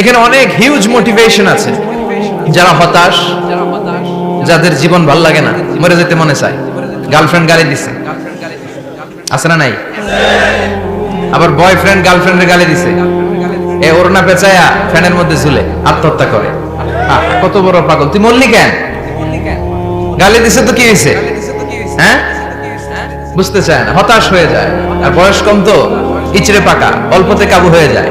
এখানে অনেক huge motivation আছে। যারা হতাশ, যাদের জীবন ভালো লাগে না, মরে যেতে মনে চায়। গার্লফ্রেন্ড গালি দিছে। আছে না নাই? আবার বয়ফ্রেন্ড গার্লফ্রেন্ডের গালি দিছে। এ ওরনা পেঁচায়া ফ্যানের মধ্যে ঝুলে আত্মহত্যা করে। কত বড় পাগল। তুই মরলি কেন? গালি দিছে তো কি হয়েছে হ্যাঁ? বুঝতে চায় না, হতাশ হয়ে যায়। আর বয়স কম তো, ইচড়ে পাকা, অল্পতে কাবু হয়ে যায়।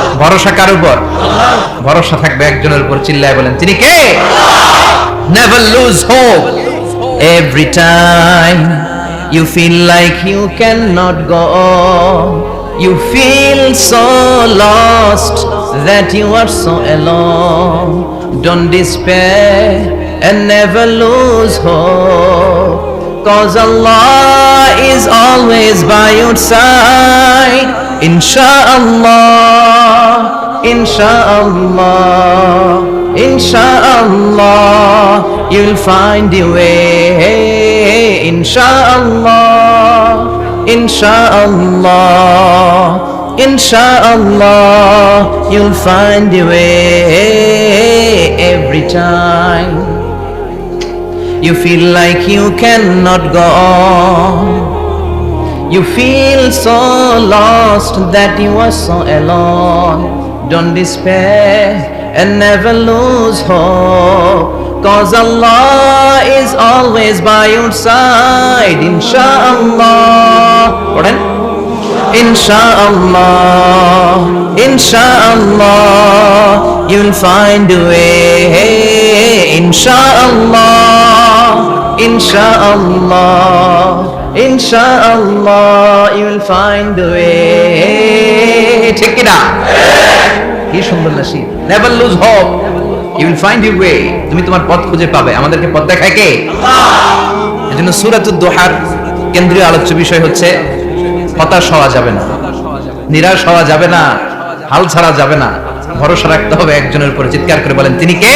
ভরসা কার উপর? ভরসা থাকবে একজনের উপর, চিল্লায় বলেন, তিনি কে? Never lose hope every time you feel like you can not go you feel so lost that you are so alone don't despair and never lose hope, Cause Allah is always by your side. Insha'Allah Insha'Allah Insha'Allah You'll find your way Insha'Allah Insha'Allah Insha'Allah You'll find your way every time you feel like you cannot go on. You feel so lost that you are so alone. Don't despair and never lose hope. Cause Allah is always by your side. Insha'Allah. Pardon? Insha'Allah, Insha'Allah, you'll find a way. Insha'Allah. Insha'Allah, Insha'Allah, you'll find a way. ঠিক কি সুন্দর নাসিব। Never lose hope you will find you way তুমি তোমার পথ খুঁজে পাবে। আমাদেরকে পথ দেখায় কে? এজন্য সূরাতুদ দোহার কেন্দ্রীয় আলোচ্য বিষয় হচ্ছে হতাশ হওয়া যাবে না। নিরাশ হওয়া যাবে না। হাল ছাড়া যাবে না। ভরসা রাখতে হবে একজনের উপর। চিৎকার করে বলেন তিনি কে?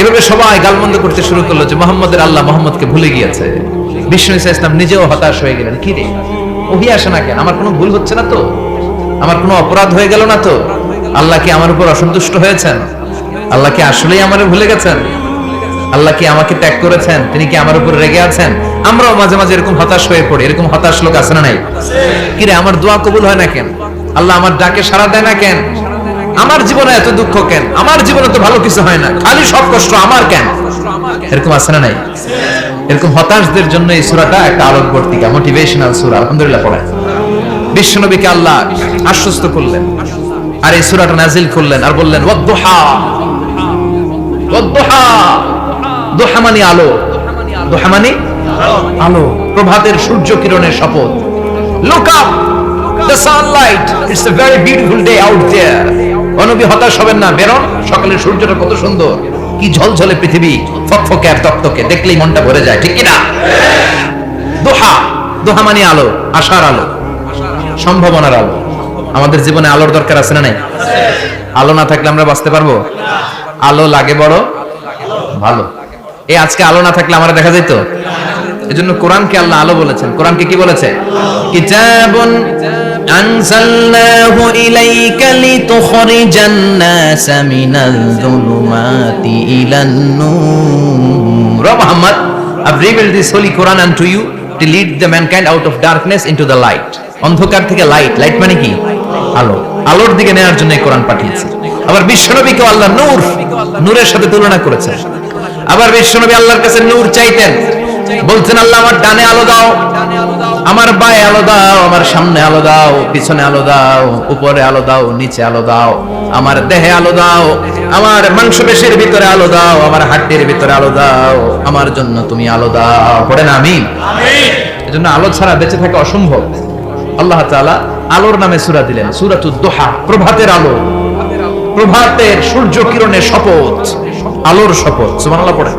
এভাবে সবাই গালমন্দ করতে শুরু করল যে মোহাম্মদের আল্লাহ মোহাম্মদকে ভুলে গিয়েছে। বিষ্ণু ইসা ইসলাম নিজেও হতাশ হয়ে গেলেন, কি রে? ওহি আসে না কেন? আমার কোনো ভুল হচ্ছে না তো? আমার কোনো অপরাধ হয়ে গেল না তো? আল্লাহ কি আমার উপর অসন্তুষ্ট হয়েছেন? আল্লাহ কি আসলেই আমার ভুলে গেছেন? আল্লাহ কি আমাকে ত্যাগ করেছেন? তিনি কি আমার উপর রেগে আছেন? আমরাও মাঝে মাঝে এরকম হতাশ হয়ে পড়ি, এরকম হতাশ লোক আছে না নাই? কিরে আমার দোয়া কবুল হয় না কেন? আল্লাহ আমার ডাকে সাড়া দেয় না কেন? আমার জীবনে এত দুঃখ কেন? আমার জীবনে তো ভালো কিছু হয় না। খালি সব কষ্ট আমার কেন? এরকম আছে না নাই? এরকম হতাশদের জন্য এই সুরাটা একটা আলোকবর্তিকা মোটিভেশনাল সূরা, আলহামদুলিল্লাহ পড়ে। বিশ্বনবীকে আল্লাহ আশ্বস্ত করলেন আর এই সূরাটা নাজিল করলেন আর বললেন, ওয়াদ্দুহা। ওয়াদ্দুহা। দোহা মানে আলো। দোহা মানে আলো। প্রভাতের সূর্য কিরণের শপথ। Look up the sunlight it's a very beautiful day out there অনবী হতাশ হবেন না বেরোন সকালের সূর্যটা কত সুন্দর। কি ঝলঝলে পৃথিবী ফকফকে আর তক্তকে দেখলেই মনটা ভরে যায়, ঠিক কি না দোহা দোহা মানে আলো, আশার আলো, সম্ভাবনার আলো। আমাদের জীবনে আলোর দরকার আছে না নাই? আলো না থাকলে আমরা বাঁচতে পারব? আলো লাগে বড়, ভালো। এই আজকে আলো না থাকলে আমরা দেখা যেত এজন্য কোরআনকে আল্লাহ আলো বলেছেন। কোরআনকে কি বলেছে? কিতাবুন আনজালনাহু ইলাইকা লিতুখরিজান নাস মিনাল যুলুমাতি ইলান নূর। মুহাম্মদ lead the mankind out of darkness into the light. অন্ধকার থেকে লাইট লাইট মানে কি? আলো। আলোর দিকে নেওয়ার জন্য কোরআন পাঠিয়েছে। আবার বিশ্বনবীকে আল্লাহ নূর, নূরের সাথে তুলনা করেছেন আবার বিশ্বনবী আল্লাহর কাছে নূর চাইতেন। বলছেন আল্লাহ আমার ডানে আলো দাও আমার বায়ে আলো দাও আমার সামনে আলো দাও পিছনে আলো দাও উপরে আলো দাও নিচে আলো দাও আমার দেহে আলো দাও আমার মাংসপেশির ভিতরে আলো দাও আমার হাড্ডির ভিতরে আলো দাও আমার জন্য তুমি আলো দাও পড়েন আমি এজন্য আলো ছাড়া বেঁচে থাকা অসম্ভব আল্লাহ তাআলা আলোর নামে সূরা দিলেন সূরাতুদ দোহা প্রভাতের আলো প্রভাতের সূর্য কিরণের শপথ আলোর শপথ সুবহানাল্লাহ পড়ে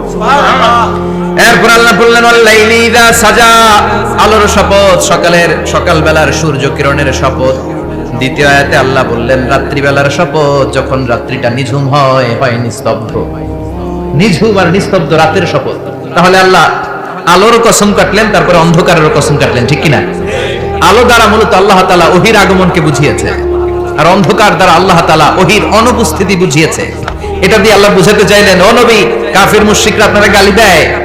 এরপর আল্লাহ বললেন সাজা। আলোর শপথ, সকালের সকাল বেলার সূর্য কিরণের শপথ। দ্বিতীয় আয়াতে আল্লাহ বললেন, রাত্রিবেলার শপথ, যখন রাত্রিটা নিঝুম হয় হয় নিস্তব্ধ। নিঝুম আর নিস্তব্ধ রাতের শপথ। তাহলে আল্লাহ আলোর কসম কাটলেন, তারপরে অন্ধকারের কসম কাটলেন, ঠিক কিনা আলো দ্বারা মূলত আল্লাহ তালা ওহির আগমনকে বুঝিয়েছে। আর অন্ধকার দ্বারা আল্লাহ তালা ওহির অনুপস্থিতি বুঝিয়েছে। এটা দিয়ে আল্লাহ বুঝাতে চাইলেন, ও নবী, কাফির মুশরিকরা আপনারা গালি দেয়।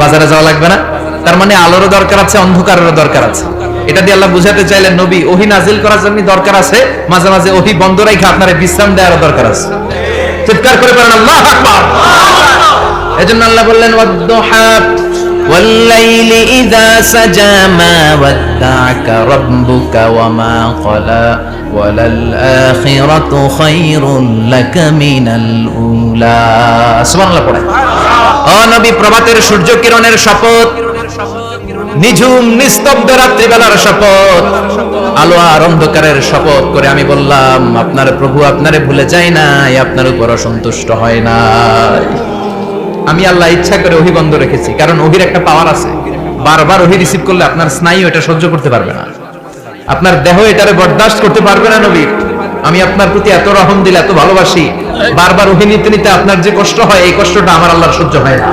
বাজারে যাওয়া লাগবে না তার মানে আলোরও দরকার আছে অন্ধকারেরও দরকার আছে এটা দিয়ে আল্লাহ বুঝাতে চাইলেন নবী ওহি নাজিল করার জন্য দরকার আছে মাঝে মাঝে ওহি বন্ধ রাখে আপনার বিশ্রাম দেওয়ারও দরকার আছে চিৎকার করে বলেন আল্লাহ আকবার এজন্য আল্লাহ বললেন ওয়াদ্দুহা والليل إذا سجى ما ودعك ربك وما قلى وللآخرة خير لك من الأولى سبحان الله পড়ে ও নবী প্রভাতের সূর্য কিরণের শপথ। নিঝুম, নিস্তব্ধ রাত্রিবেলার শপথ। আলো আর অন্ধকারের শপথ করে আমি বললাম, আপনার প্রভু আপনারে ভুলে যায় নাই, আপনার উপর অসন্তুষ্ট হয় নাই। আমি আল্লাহ ইচ্ছা করে ওহি বন্ধ রেখেছি, কারণ ওহির একটা পাওয়ার আছে। বারবার ওহি রিসিভ করলে আপনার স্নায়ু এটা সহ্য করতে পারবে না। আপনার দেহ এটারে বরদাস্ত করতে পারবে না নবী। আমি আপনার প্রতি এত রহম দিলে, এত ভালোবাসি, বারবার অভিনীত নিতে আপনার যে কষ্ট হয়, এই কষ্টটা আমার আল্লাহর সহ্য হয় না।